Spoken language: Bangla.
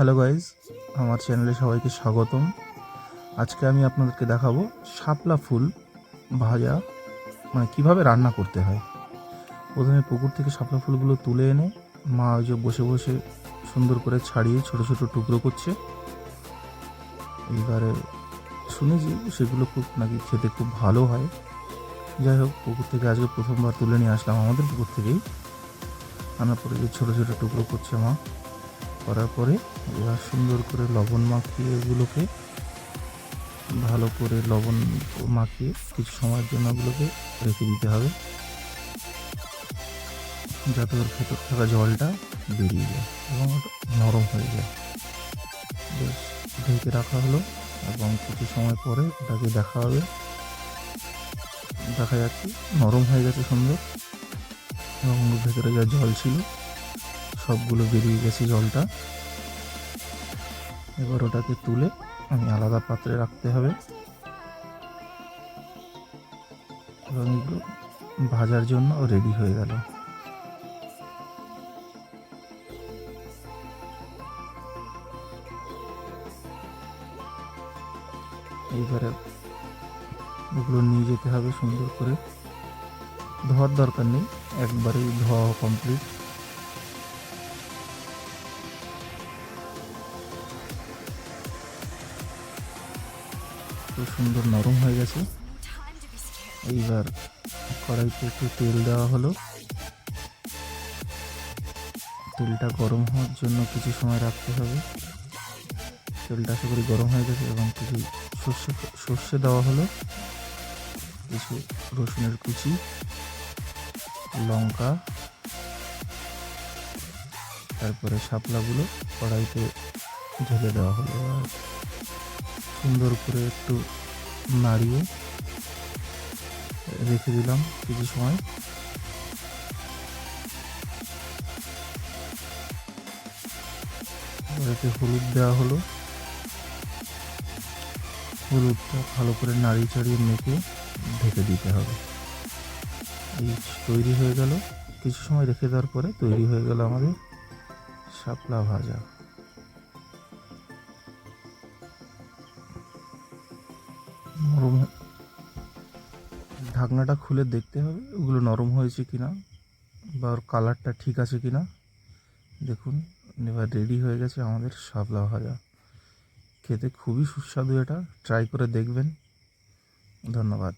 হ্যালো গাইজ আমার চ্যানেলে সবাইকে স্বাগতম। আজকে আমি আপনাদেরকে দেখাবো শাপলা ফুল ভাজা মানে কীভাবে রান্না করতে হয়। প্রথমে পুকুর থেকে শাপলা ফুলগুলো তুলে এনে মা ওই যে বসে বসে সুন্দর করে ছাড়িয়ে ছোট ছোট টুকরো করছে। এইবারে শুনেছি সেগুলো খুব নাকি খেতে খুব ভালো হয়। যাই হোক, পুকুর থেকে আজকে প্রথমবার তুলে নিয়ে আসলাম আমাদের পুকুর থেকেই। আনার পরে যে ছোটো ছোটো টুকরো করছে মা। করার পরে এবার সুন্দর করে লবণ মাখিয়ে এগুলোকে ভালো করে লবণ মাখিয়ে কিছু সময়ের জন্য ওগুলোকে রেখে দিতে হবে। যাতে ওর ভেতর থাকা জলটা বেরিয়ে যায় এবং নরম হয়ে যায়। বেশ, ঢেকে রাখা হলো এবং কিছু সময় পরে ওটাকে দেখা হবে। দেখা যাচ্ছে নরম হয়ে গেছে সুন্দর। এবং ভেতরে যা জল ছিল সবগুলো বেরিয়ে গেছে জলটা। এবার ওটাকে তুলে আমি আলাদা পাত্রে রাখতে হবে। এবং এগুলো ভাজার জন্য রেডি হয়ে গেল। এইবারে ওগুলো নিয়ে যেতে হবে সুন্দর করে। ধোয়ার দরকার নেই, একবারেই ধোয়া কমপ্লিট খুব সুন্দর নরম হয়ে গেছে। এইবার কড়াইতে একটু তেল দেওয়া হলো। তেলটা গরম হওয়ার জন্য কিছু সময় রাখতে হবে। তেলটা আশা করি গরম হয়ে গেছে এবং কিছু সর্ষে সর্ষে দেওয়া হলো। কিছু রসুনের কুচি, লঙ্কা, তারপরে শাপলাগুলো কড়াইতে ঢেলে দেওয়া হলো। সুন্দর করে একটু নাড়িয়ে রেখে দিলাম কিছু সময়। এতে হলুদ দেওয়া হলো। হলুদটা ভালো করে নাড়িয়ে চাড়িয়ে মেখে ঢেকে দিতে হবে। এই তৈরি হয়ে গেল। কিছু সময় রেখে দেওয়ার পরে তৈরি হয়ে গেল আমাদের শাপলা ভাজা। নরম ঢাকনাটা খুলে দেখতে হবে, ওগুলো নরম হয়েছে কি না, বা ওর কালারটা ঠিক আছে কি না। দেখুন, এবার রেডি হয়ে গেছে আমাদের শাপলা ভাজা। খেতে খুবই সুস্বাদু এটা, ট্রাই করে দেখবেন। ধন্যবাদ।